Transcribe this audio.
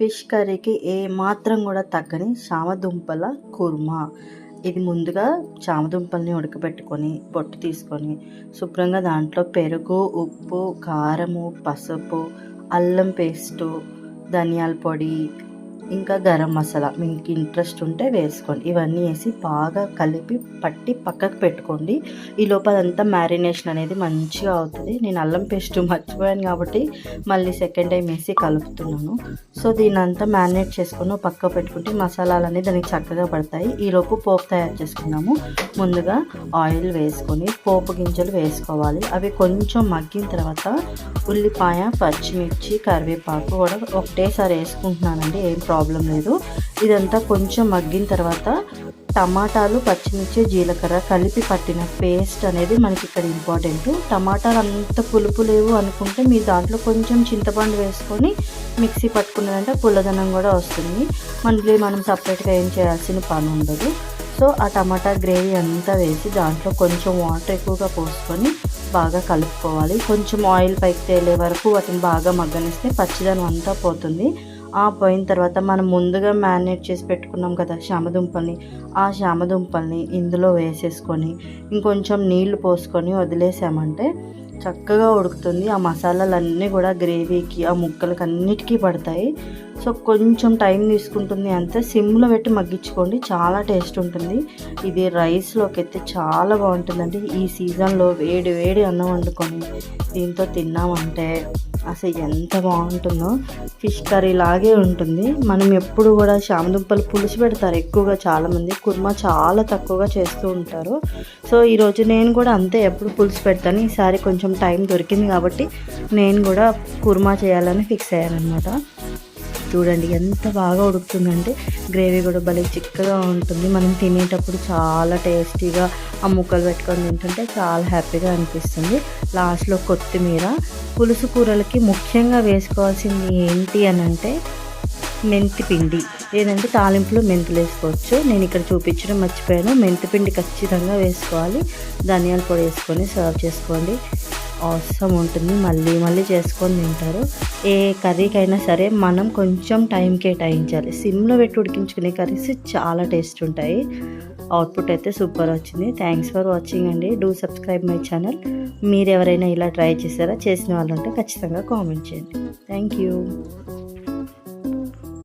Fish కర్రీకి ఏ మాత్రం కూడా తగ్గని చామదుంపల కుర్మా. ఇది ముందుగా చామదుంపల్ని ఉడకబెట్టుకొని పొట్టు తీసుకొని శుభ్రంగా దాంట్లో పెరుగు ఉప్పు కారము పసుపు అల్లం పేస్టు ధనియాల పొడి ఇంకా గరం మసాలా. మీకు ఇంట్రెస్ట్ ఉంటే వేసుకోండి. ఇవన్నీ వేసి బాగా కలిపి పట్టి పక్కకు పెట్టుకోండి. ఈ లోపల అంతా మ్యారినేషన్ అనేది మంచిగా అవుతుంది. నేను అల్లం పేస్ట్ మర్చిపోయాను కాబట్టి మళ్ళీ సెకండ్ టైం వేసి కలుపుతున్నాను. సో దీని అంతా మ్యారినేట్ చేసుకుని పక్క పెట్టుకుంటే మసాలాలు అనేది దానికి చక్కగా పడతాయి. ఈలోపు పోపు తయారు చేసుకున్నాము. ముందుగా ఆయిల్ వేసుకొని పోపు గింజలు వేసుకోవాలి. అవి కొంచెం మగ్గిన తర్వాత ఉల్లిపాయ పచ్చిమిర్చి కరివేపాకు కూడా ఒకటేసారి వేసుకుంటున్నానండి. ఏం ప్రాబ్లం లేదు. ఇదంతా కొంచెం మగ్గిన తర్వాత టమాటాలు పచ్చిమిర్చి జీలకర్ర కలిపి పట్టిన పేస్ట్ అనేది మనకి ఇక్కడ ఇంపార్టెంట్. టమాటాలు అంత పులుపు లేవు అనుకుంటే మీరు దాంట్లో కొంచెం చింతపండు వేసుకొని మిక్సీ పట్టుకున్నదంటే పుల్లదనం కూడా వస్తుంది. మళ్ళీ మనం సపరేట్గా ఏం చేయాల్సిన పని ఉండదు. సో ఆ టమాటా గ్రేవీ అంతా వేసి దాంట్లో కొంచెం వాటర్ ఎక్కువగా పోసుకొని బాగా కలుపుకోవాలి. కొంచెం ఆయిల్ పైకి తేలే వరకు వాటిని బాగా మగ్గనిస్తే పచ్చిదనం అంతా పోతుంది. ఆ పోయిన తర్వాత మనం ముందుగా మ్యారినేట్ చేసి పెట్టుకున్నాం కదా శామదుంపల్ని ఆ శామదుంపల్ని ఇందులో వేసేసుకొని ఇంకొంచెం నీళ్ళు పోసుకొని వదిలేసామంటే చక్కగా ఉడుకుతుంది. ఆ మసాలాలన్నీ కూడా గ్రేవీకి ఆ ముక్కలకి అన్నిటికీ పడతాయి. సో కొంచెం టైం తీసుకుంటుంది అంతే. సిమ్లో పెట్టి మగ్గించుకోండి. చాలా టేస్ట్ ఉంటుంది. ఇది రైస్లోకి అయితే చాలా బాగుంటుందండి. ఈ సీజన్లో వేడి వేడి అన్నం వండుకొని దీంతో తిన్నామంటే అసలు ఎంత బాగుంటుందో. ఫిష్ కర్రీ లాగే ఉంటుంది. మనం ఎప్పుడు కూడా శామదుంపలు పులుసు పెడతారు ఎక్కువగా చాలామంది. కుర్మా చాలా తక్కువగా చేస్తూ ఉంటారు. సో ఈరోజు నేను కూడా అంతే ఎప్పుడు పులుసు పెడతాను. ఈసారి కొంచెం టైం దొరికింది కాబట్టి నేను కూడా కుర్మా చేయాలని ఫిక్స్ అయ్యాను అనమాట చూడండి ఎంత బాగా ఉడుకుతుందంటే గ్రేవీ కూడా భలే చిక్కగా ఉంటుంది. మనం తినేటప్పుడు చాలా టేస్టీగా ఆ ముక్కలు పెట్టుకొని తింటుంటే చాలా హ్యాపీగా అనిపిస్తుంది. లాస్ట్లో కొత్తిమీర పులుసు కూరలకి ముఖ్యంగా వేసుకోవాల్సింది ఏంటి అని అంటే మెంతి పిండి. ఏదంటే తాలింపులో మెంతులు వేసుకోవచ్చు. నేను ఇక్కడ చూపించడం మర్చిపోయాను. మెంతి పిండి ఖచ్చితంగా వేసుకోవాలి. ధనియాల పొడి వేసుకొని సర్వ్ చేసుకోండి. అవసరం ఉంటుంది. మళ్ళీ మళ్ళీ చేసుకొని తింటారు. ఏ కర్రీకైనా సరే మనం కొంచెం టైం కేటాయించాలి. సిమ్లో పెట్టి ఉడికించుకునే కర్రీస్ చాలా టేస్ట్ ఉంటాయి. అవుట్పుట్ అయితే సూపర్ వచ్చింది. థ్యాంక్స్ ఫర్ వాచింగ్ అండి. డూ సబ్స్క్రైబ్ మై ఛానల్ మీరు ఎవరైనా ఇలా ట్రై చేశారా చేసిన వాళ్ళు ఉంటే ఖచ్చితంగా కామెంట్ చేయండి. Thank you